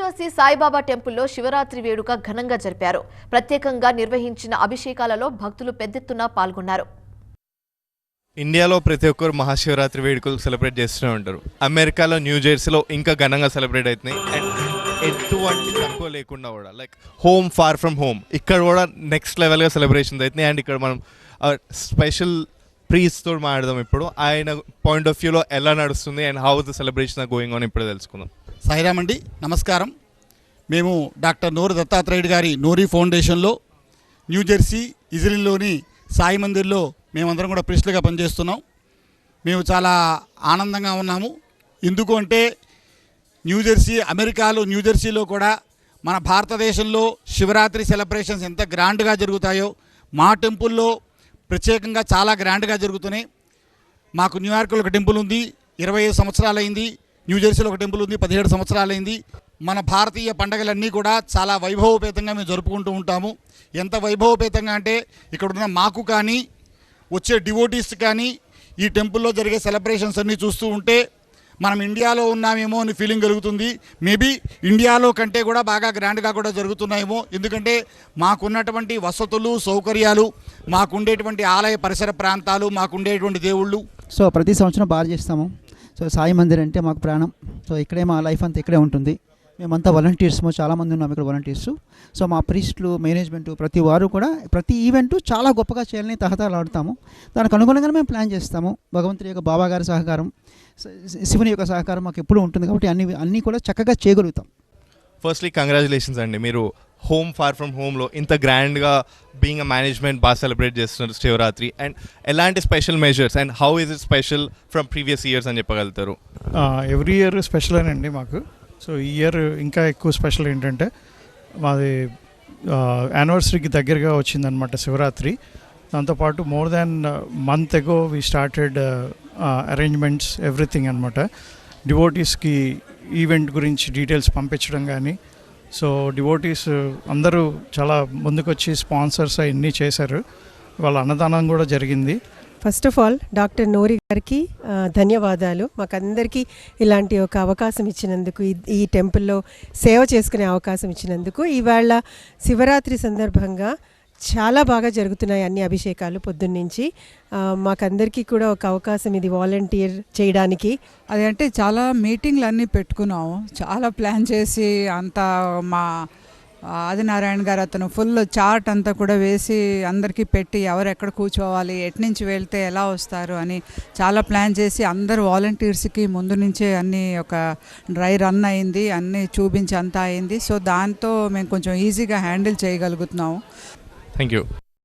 జోసి సాయిబాబా టెంపుల్లో శివరాత్రి వేడుక ఘనంగా జరిపారు. ప్రత్యేకంగా నిర్వహించిన అభిషేకాలలో భక్తులు పెద్దెత్తున పాల్గొన్నారు. ఇండియాలో ప్రతి ఒక్కరు మహాశివరాత్రి వేడుకలు సెలబ్రేట్ చేస్తూనే ఉంటారు. అమెరికాలో న్యూ జెర్సీలో ఇంకా ఘనంగా సెలబ్రేట్ అవుతున్నాయి. అండ్ ఎటువంటి తక్కువ లేకుండా కూడా like home far from home ఇక్కడ కూడా నెక్స్ట్ లెవెల్గా సెలబ్రేషన్స్ అవుతున్నాయి. అండ్ ఇక్కడ మనం uh, స్పెషల్ ప్రీస్తో మాట్లాడదాం ఇప్పుడు. ఆయన పాయింట్ ఆఫ్ వ్యూలో ఎలా నడుస్తుంది and how the celebration going on ఇప్పుడు తెలుసుకుందాం. సాయిరామ్ అండి నమస్కారం. మేము డాక్టర్ నూరు దత్తాత్రేయుడు గారి నూరి ఫౌండేషన్లో న్యూ జెర్సీ ఇజ్రాయిల్లోని సాయి మందిర్లో మేమందరం కూడా ప్రిస్టులుగా పనిచేస్తున్నాం. మేము చాలా ఆనందంగా ఉన్నాము. ఎందుకు అంటే న్యూ జెర్సీ అమెరికాలో న్యూజెర్సీలో కూడా మన భారతదేశంలో శివరాత్రి సెలబ్రేషన్స్ ఎంత గ్రాండ్గా జరుగుతాయో మా టెంపుల్లో ప్రత్యేకంగా చాలా గ్రాండ్గా జరుగుతున్నాయి. మాకు న్యూయార్క్లో ఒక టెంపుల్ ఉంది ఇరవై ఐదు సంవత్సరాలైంది. న్యూజెర్సీలో ఒక టెంపుల్ ఉంది పదిహేడు సంవత్సరాలైంది. మన భారతీయ పండగలన్నీ కూడా చాలా వైభవపేతంగా మేము జరుపుకుంటూ ఉంటాము. ఎంత వైభవపేతంగా అంటే ఇక్కడున్న మాకు కానీ వచ్చే డివోటీస్ కానీ ఈ టెంపుల్లో జరిగే సెలబ్రేషన్స్ అన్నీ చూస్తూ ఉంటే మనం ఇండియాలో ఉన్నామేమో అని ఫీలింగ్ కలుగుతుంది. మేబీ ఇండియాలో కంటే కూడా బాగా గ్రాండ్గా కూడా జరుగుతున్నాయేమో. ఎందుకంటే మాకున్నటువంటి వసతులు సౌకర్యాలు మాకుండేటువంటి ఆలయ పరిసర ప్రాంతాలు మాకుండేటువంటి దేవుళ్ళు. సో ప్రతి సంవత్సరం బాగా చేస్తాము. సో సాయి మందిర్ అంటే మాకు ప్రాణం. సో ఇక్కడే మా లైఫ్ అంతా ఇక్కడే ఉంటుంది. మేమంతా వాలంటీర్స్ చాలామంది ఉన్నాం ఇక్కడ వాలంటీర్స్ సో మా ప్రీస్టులు మేనేజ్మెంట్ ప్రతి వారు కూడా ప్రతి ఈవెంట్ చాలా గొప్పగా చేయాలని తహతలాడుతాము దానికి అనుగుణంగానే మేము ప్లాన్ చేస్తాము. భగవంతుడి యొక్క బాబా గారి సహకారం శివుని యొక్క సహకారం మాకు ఎప్పుడూ ఉంటుంది కాబట్టి అన్ని అన్నీ కూడా చక్కగా చేయగలుగుతాం. ఫస్ట్లీ కంగ్రాచులేషన్స్ అండి. మీరు హోమ్ ఫార్ ఫ్రమ్ హోమ్లో ఇంత గ్రాండ్గా బీయింగ్ అ మేనేజ్మెంట్ బాగా సెలబ్రేట్ చేస్తున్నారు శివరాత్రి. అండ్ ఎలాంటి special measures and how is it special from previous years అని చెప్పగలుగుతారు? ఎవ్రీ ఇయర్ స్పెషల్ అండి మాకు. సో ఈ ఇయర్ ఇంకా ఎక్కువ స్పెషల్ ఏంటంటే మాది యానివర్సరీకి దగ్గరగా వచ్చిందనమాట శివరాత్రి. దాంతోపాటు more than month ago we started arrangements everything అనమాట డివోటీస్కి ఈవెంట్ గురించి డీటెయిల్స్ పంపించడం కానీ సో డివోటీస్ అందరూ చాలా ముందుకొచ్చి స్పాన్సర్స్ అన్నీ చేశారు. వాళ్ళ అన్నదానం కూడా జరిగింది. First of all doctor Nori గారికి ధన్యవాదాలు. మాకందరికీ ఇలాంటి ఒక అవకాశం ఇచ్చినందుకు ఈ- టెంపుల్లో సేవ చేసుకునే అవకాశం ఇచ్చినందుకు ఇవాళ శివరాత్రి సందర్భంగా చాలా బాగా జరుగుతున్నాయి అన్ని అభిషేకాలు పొద్దున్నుంచి. మాకందరికీ కూడా ఒక అవకాశం ఇది వాలంటీర్ చేయడానికి. అదంటే అంటే చాలా మీటింగ్లు అన్నీ పెట్టుకున్నాము. చాలా ప్లాన్ చేసి అంతా మా ఆదినారాయణ గారు అతను ఫుల్ చార్ట్ అంతా కూడా వేసి అందరికీ పెట్టి ఎవరు ఎక్కడ కూర్చోవాలి ఎటు నుంచి వెళ్తే ఎలా వస్తారు అని చాలా ప్లాన్ చేసి అందరు వాలంటీర్స్కి ముందు నుంచే అన్నీ ఒక డ్రై రన్ అయింది అన్నీ చూపించి అంతా అయింది. సో దాంతో మేము కొంచెం ఈజీగా హ్యాండిల్ చేయగలుగుతున్నాము. Thank you